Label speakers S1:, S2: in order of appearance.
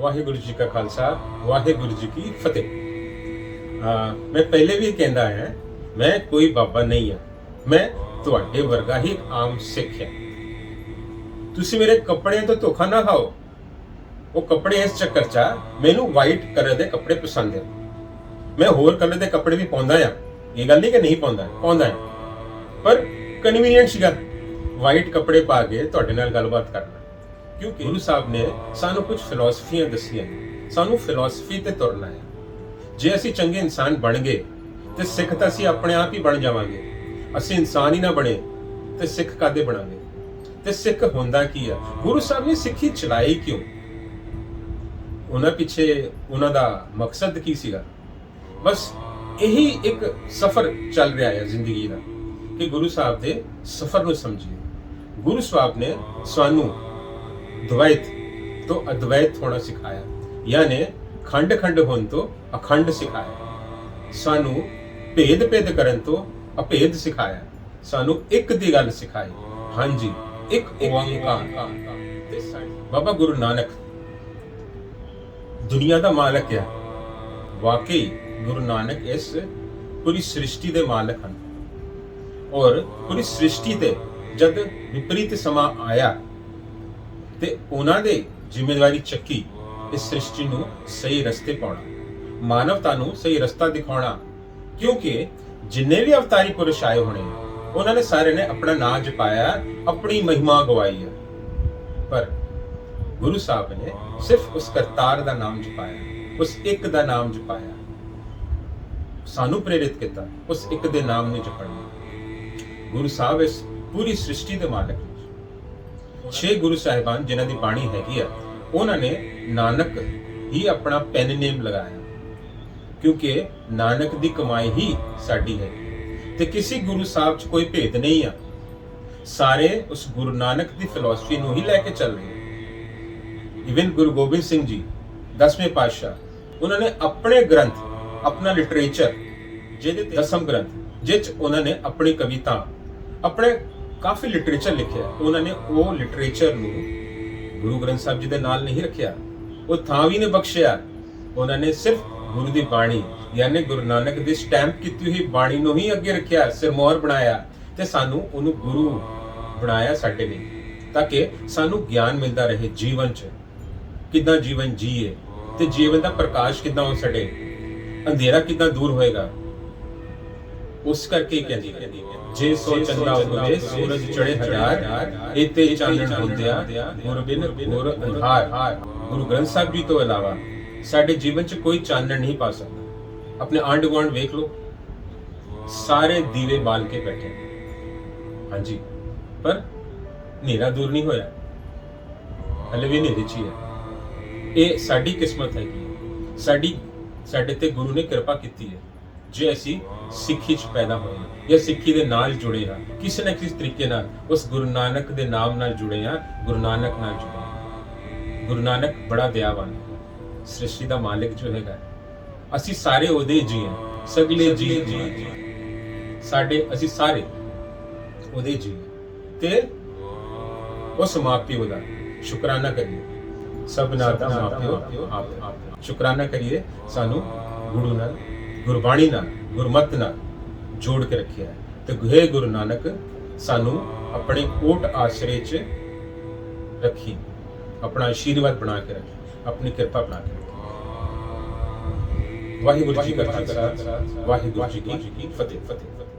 S1: ਵਾਹਿਗੁਰੂ ਜੀ ਕਾ ਖਾਲਸਾ ਵਾਹਿਗੁਰੂ ਜੀ ਕੀ ਫਤਿਹ। ਮੈਂ ਪਹਿਲੇ ਵੀ ਕਹਿੰਦਾ ਹਾਂ ਮੈਂ ਕੋਈ ਬਾਬਾ ਨਹੀਂ ਹਾਂ ਮੈਂ ਤੁਹਾਡੇ ਵਰਗਾ ਹੀ ਆਮ ਸਿੱਖ ਹਾਂ। ਤੁਸੀਂ ਮੇਰੇ ਕੱਪੜਿਆਂ ਤੋਂ ਧੋਖਾ ਨਾ ਖਾਓ। ਉਹ ਕੱਪੜੇ ਇਸ ਚੱਕਰ ਚ ਆ, ਮੈਨੂੰ ਵਾਈਟ ਕਲਰ ਦੇ ਕੱਪੜੇ ਪਸੰਦ ਹੈ ਮੈਂ ਹੋਰ ਕਲਰ ਦੇ ਕੱਪੜੇ ਵੀ ਪਾਉਂਦਾ ਆ ਇਹ ਗੱਲ ਨਹੀਂ ਕਿ ਨਹੀਂ ਪਾਉਂਦਾ ਪਾਉਂਦਾ ਪਰ ਕਨਵੀਨੀਅੰਟ ਸੀਗਾ ਵਾਈਟ ਕੱਪੜੇ ਪਾ ਕੇ ਤੁਹਾਡੇ ਨਾਲ ਗੱਲਬਾਤ ਕਰਨਾ। ਕਿਉਂਕਿ ਗੁਰੂ ਸਾਹਿਬ ਨੇ ਸਾਨੂੰ ਕੁਝ ਫਿਲਾਸਫੀਆਂ ਦੱਸੀਆਂ ਸਾਨੂੰ ਫਿਲਾਸਫੀ ਤੇ ਤੁਰਨਾ ਹੈ। ਜੇ ਅਸੀਂ ਚੰਗੇ ਇਨਸਾਨ ਬਣ ਗਏ, ਤੇ ਸਿੱਖ ਤਾਂ ਅਸੀਂ ਆਪਣੇ ਆਪ ਹੀ ਬਣ ਜਾਵਾਂਗੇ। ਅਸੀਂ ਇਨਸਾਨ ਹੀ ਨਾ ਬਣੇ, ਤੇ ਸਿੱਖ ਕਾਦੇ ਬਣਾਂਗੇ? ਤੇ ਸਿੱਖ ਹੁੰਦਾ ਕੀ ਆ? ਗੁਰੂ ਸਾਹਿਬ ਨੇ ਸਿੱਖੀ ਚਲਾਈ ਕਿਉਂ? ਉਹਨਾਂ ਪਿੱਛੇ ਉਹਨਾਂ ਦਾ ਮਕਸਦ ਕੀ ਸੀਗਾ? ਬਸ ਇਹੀ ਇੱਕ ਸਫ਼ਰ ਚੱਲ ਰਿਹਾ ਹੈ ਜ਼ਿੰਦਗੀ ਦਾ, ਕਿ ਗੁਰੂ ਸਾਹਿਬ ਦੇ ਸਫ਼ਰ ਨੂੰ ਸਮਝੀਏ। ਗੁਰੂ ਸਾਹਿਬ ਨੇ ਸਾਨੂੰ ਦ્વૈત ਤੋਂ ਅਦਵੈਤ ਹੋਣਾ ਸਿਖਾਇਆ। ਯਾਨੀ ਖੰਡ ਖੰਡ ਹੋਣ ਤੋਂ ਅਖੰਡ ਸਿਖਾਇਆ। ਸਾਨੂੰ ਭੇਦ ਭੇਦ ਕਰਨ ਤੋਂ ਅਭੇਦ ਸਿਖਾਇਆ। ਸਾਨੂੰ ਇੱਕ ਦੀ ਗੱਲ ਸਿਖਾਈ। ਹਾਂਜੀ, ਇੱਕ ਓੰਕਾਰ। ਤੇ ਸਾਡੀ- ਬਾਬਾ ਗੁਰੂ ਨਾਨਕ ਦੁਨੀਆ ਦਾ ਮਾਲਕ ਹੈ ਵਾਕਈ ਗੁਰੂ ਨਾਨਕ ਇਸ ਪੂਰੀ ਸ੍ਰਿਸ਼ਟੀ ਦੇ ਮਾਲਕ ਹਨ। ਔਰ ਪੂਰੀ ਸ੍ਰਿਸ਼ਟੀ ਤੇ ਜਦ ਵਿਪਰੀਤ ਸਮਾਂ ਆਇਆ ਤੇ ਉਹਨਾਂ ਦੇ ਜ਼ਿੰਮੇਵਾਰੀ ਚੱਕੀ ਇਸ ਸ੍ਰਿਸ਼ਟੀ ਨੂੰ ਸਹੀ ਰਸਤੇ ਪਾਉਣਾ, ਮਾਨਵਤਾ ਨੂੰ ਸਹੀ ਰਸਤਾ ਦਿਖਾਉਣਾ। ਕਿਉਂਕਿ ਜਿੰਨੇ ਵੀ ਅਵਤਾਰੀ ਪੁਰਸ਼ ਆਏ ਹੋਣੇ, ਉਹਨਾਂ ਨੇ ਸਾਰੇ ਨੇ ਆਪਣਾ ਨਾਮ ਜਪਾਇਆ, ਆਪਣੀ ਮਹਿਮਾ ਗਵਾਈ ਹੈ। ਪਰ ਗੁਰੂ ਸਾਹਿਬ ਨੇ ਸਿਰਫ ਉਸ ਕਰਤਾਰ ਦਾ ਨਾਮ ਜਪਾਇਆ, ਉਸ ਇੱਕ ਦਾ ਨਾਮ ਜਪਾਇਆ। ਸਾਨੂੰ ਪ੍ਰੇਰਿਤ ਕੀਤਾ, ਉਸ ਇੱਕ ਦੇ ਨਾਮ ਨੂੰ ਜਪਣਾ। ਗੁਰੂ ਸਾਹਿਬ ਇਸ ਪੂਰੀ ਸ੍ਰਿਸ਼ਟੀ ਦੇ ਮਾਲਕ ਨੇ ਛੇ ਗੁਰੂ ਸਾਹਿਬਾਨ ਜਿਨ੍ਹਾਂ ਦੀ ਬਾਣੀ ਹੈਗੀ ਆ, ਉਹਨਾਂ ਨੇ ਨਾਨਕ ਹੀ ਆਪਣਾ ਪੈਨ ਨੇਮ ਲਗਾਇਆ। ਕਿਉਂਕਿ ਨਾਨਕ ਦੀ ਕਮਾਈ ਹੀ ਸਾਡੀ ਹੈ। ਤੇ ਕਿਸੇ ਗੁਰੂ ਸਾਹਿਬ 'ਚ ਕੋਈ ਭੇਦ ਨਹੀਂ ਆ। ਸਾਰੇ ਉਸ ਗੁਰੂ ਨਾਨਕ ਦੀ ਫਿਲਾਸਫੀ ਨੂੰ ਹੀ ਲੈ ਕੇ ਚੱਲ ਰਹੇ ਇਵਨ ਗੁਰੂ ਗੋਬਿੰਦ ਸਿੰਘ ਜੀ 10ਵੇਂ ਪਾਤਸ਼ਾਹ, ਉਹਨਾਂ ਨੇ ਆਪਣੇ ਗ੍ਰੰਥ, ਆਪਣਾ ਲਿਟਰੇਚਰ ਜਿਹਦੇ ਤੇ ਦਸਮ ਗ੍ਰੰਥ, ਜਿਹ ਉਹਨਾਂ ਨੇ ਆਪਣੀ ਕਵਿਤਾ, ਆਪਣੇ ਕਾਫੀ ਲਿਟਰੇਚਰ ਲਿਖਿਆ ਉਹਨਾਂ ਨੇ ਉਹ ਲਿਟਰੇਚਰ ਨੂੰ ਗੁਰੂ ਗ੍ਰੰਥ ਸਾਹਿਬ ਜੀ ਦੇ ਨਾਲ ਨਹੀਂ ਰੱਖਿਆ। ਉਹ ਥਾਂ ਵੀ ਨੇ ਬਖਸ਼ਿਆ। ਉਹਨਾਂ ਨੇ ਸਿਰਫ ਗੁਰੂ ਦੀ ਬਾਣੀ, ਯਾਨੀ ਗੁਰੂ ਨਾਨਕ ਦੀ ਸਟੈਂਪ ਕੀਤੀ ਹੋਈ ਬਾਣੀ ਨੂੰ ਹੀ ਅੱਗੇ ਰੱਖਿਆ, ਸਿਰਮੌਰ ਬਣਾਇਆ ਤੇ ਸਾਨੂੰ ਉਹਨੂੰ ਗੁਰੂ ਬਣਾਇਆ ਸਾਡੇ ਲਈ। ਤਾਂ ਕਿ ਸਾਨੂੰ ਗਿਆਨ ਮਿਲਦਾ ਰਹੇ ਜੀਵਨ 'ਚ। ਕਿੱਦਾਂ ਜੀਵਨ ਜੀਏ ਤੇ ਜੀਵਨ ਦਾ ਪ੍ਰਕਾਸ਼ ਕਿੱਦਾਂ ਹੋ ਸਕੇ, ਅੰਧੇਰਾ ਕਿੱਦਾਂ ਦੂਰ ਹੋਏਗਾ ਉਸ ਕਰਕੇ ਕਹਿੰਦੀ ਜੇ ਸੋ ਚੰਦਾ ਉਗੇ ਸੂਰਜ ਚੜੇ ਹਜ਼ਾਰ ਇਤੇ ਚਾਨਣ ਹੁੰਦਿਆ ਗੁਰ ਗੁਰ ਅੰਧਾਰ। ਗੁਰੂ ਗ੍ਰੰਥ ਸਾਹਿਬ ਜੀ ਤੋਂ ਇਲਾਵਾ ਸਾਡੇ ਜੀਵਨ 'ਚ ਕੋਈ ਚਾਨਣ ਨਹੀਂ ਪਾ ਸਕਦਾ। ਆਪਣੇ ਆਂਢ ਗੁਆਂਢ ਵੇਖ ਲਓ, ਸਾਰੇ ਦੀਵੇ ਬਾਲ ਕੇ ਬੈਠੇ ਹਾਂਜੀ, ਪਰ ਹਨੇਰਾ ਦੂਰ ਨਹੀਂ ਹੋਇਆ। ਹਲੇ ਵੀ ਹਨੇਰੇ 'ਚ ਹੀ ਹੈ। ਇਹ ਸਾਡੀ ਕਿਸਮਤ ਹੈਗੀ ਹੈ। ਸਾਡੀ, ਸਾਡੇ ਤੇ ਗੁਰੂ ਨੇ ਕਿਰਪਾ ਕੀਤੀ ਹੈ। ਜੇ ਅਸੀਂ ਸਿੱਖੀ 'ਚ ਪੈਦਾ ਹੋਏ ਹਾਂ ਜਾਂ ਸਿੱਖੀ ਦੇ ਨਾਲ ਜੁੜੇ ਹਾਂ ਕਿਸੇ ਨਾ ਕਿਸੇ ਤਰੀਕੇ ਨਾਲ ਉਸ ਗੁਰੂ ਨਾਨਕ ਦੇ ਨਾਮ ਨਾਲ ਜੁੜੇ ਹਾਂ ਗੁਰੂ ਨਾਨਕ ਨਾਲ ਜੁੜੇ ਗੁਰੂ ਨਾਨਕ ਬੜਾ ਦਇਆਵਾਨ ਸ੍ਰਿਸ਼ਟੀ ਦਾ ਮਾਲਿਕ ਜੋ ਹੈਗਾ ਅਸੀਂ ਸਾਰੇ ਉਹਦੇ ਜੀ ਹਾਂ ਸਗਲੇ ਜੀ ਜੀ ਸਾਡੇ ਅਸੀਂ ਸਾਰੇ ਉਹਦੇ ਜੀ। ਤੇ ਉਸ ਮਾਪਿਓ ਦਾ ਸ਼ੁਕਰਾਨਾ ਕਰੀਏ। ਸਭਨਾ ਦਾ ਮਾਪਿਓ ਆਪ ਸ਼ੁਕਰਾਨਾ ਕਰੀਏ ਸਾਨੂੰ ਗੁਰੂ ਨਾਲ। ਗੁਰਬਾਣੀ ਨਾਲ, ਗੁਰਮਤ ਨਾਲ ਜੋੜ ਕੇ ਰੱਖਿਆ ਹੈ। ਤੇ ਗੁਹੇ ਗੁਰੂ ਨਾਨਕ, ਸਾਨੂੰ ਆਪਣੇ ਕੋਟ ਆਸਰੇ 'ਚ ਰੱਖੀ। ਆਪਣਾ ਆਸ਼ੀਰਵਾਦ ਬਣਾ ਕੇ ਰੱਖੀ। ਆਪਣੀ ਕਿਰਪਾ ਬਣਾ ਕੇ ਰੱਖੀ। ਵਾਹਿਗੁਰੂ ਜੀ ਕਾ ਖਾਲਸਾ, ਵਾਹਿਗੁਰੂ ਜੀ ਕੀ ਫਤਿਹ। ਫਤਿਹ ਫਤਿਹ।